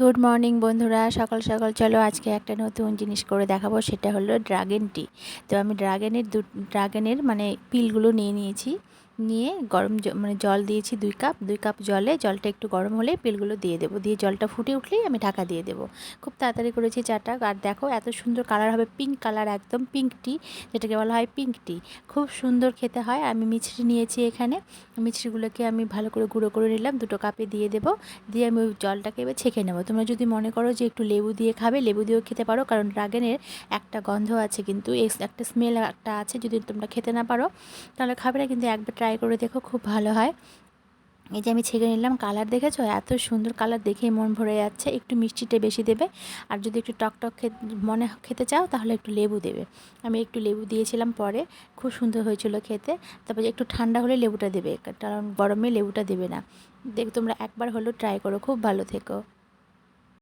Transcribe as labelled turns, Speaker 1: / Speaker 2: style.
Speaker 1: Good morning বন্ধুরা। সকাল সকাল চলো আজকে একটা নতুন জিনিস করে দেখাবো, সেটা হলো ড্রাগন টি তো আমি ড্রাগনের দু ড্রাগনের মানে পিলগুলো নিয়ে নিয়েছি। নিয়ে গরম মানে জল দিয়েছি দুই কাপ দুই কাপ জলে জলটা একটু গরম হলে পিলগুলো দিয়ে দেবো। দিয়ে জলটা ফুটে উঠলেই আমি ঢাকা দিয়ে দেবো। খুব তাড়াতাড়ি করেছি চাটা। আর দেখো এত সুন্দর কালার হবে পিঙ্ক কালার একদম পিঙ্ক টি যেটাকে বলা হয় পিঙ্ক টি খুব সুন্দর খেতে হয়। আমি মিছরি নিয়েছি এখানে। মিছরিগুলোকে আমি ভালো করে গুঁড়ো করে নিলাম, দুটো কাপে দিয়ে দেবো। দিয়ে আমি ওই জলটাকে এবার ছেঁকে নেব। তোমরা যদি মনে করো যে একটু লেবু দিয়ে খাবে, লেবু দিয়েও খেতে পারো, কারণ ড্রাগনের একটা গন্ধ আছে কিন্তু একটা স্মেল একটা আছে। যদি তোমরা খেতে না পারো, তাহলে খাবে না, কিন্তু একবার ট্রাই করে দেখো, খুব ভালো হয়। এই যে আমি ছেঁকে নিলাম কালার দেখেছ? এত সুন্দর কালার দেখেই মন ভরে যাচ্ছে। একটু মিষ্টিটা বেশি দেবে। আর যদি একটু টক টক খেতে, মনে খেতে চাও, তাহলে একটু লেবু দেবে। আমি একটু লেবু দিয়েছিলাম পরে। খুব সুন্দর হয়েছিল খেতে। তারপরে একটু ঠান্ডা হলে লেবুটা দেবে। কারণ গরমে লেবুটা দেবে না। দেখ, তোমরা একবার হলেও ট্রাই করো। খুব ভালো থেকো।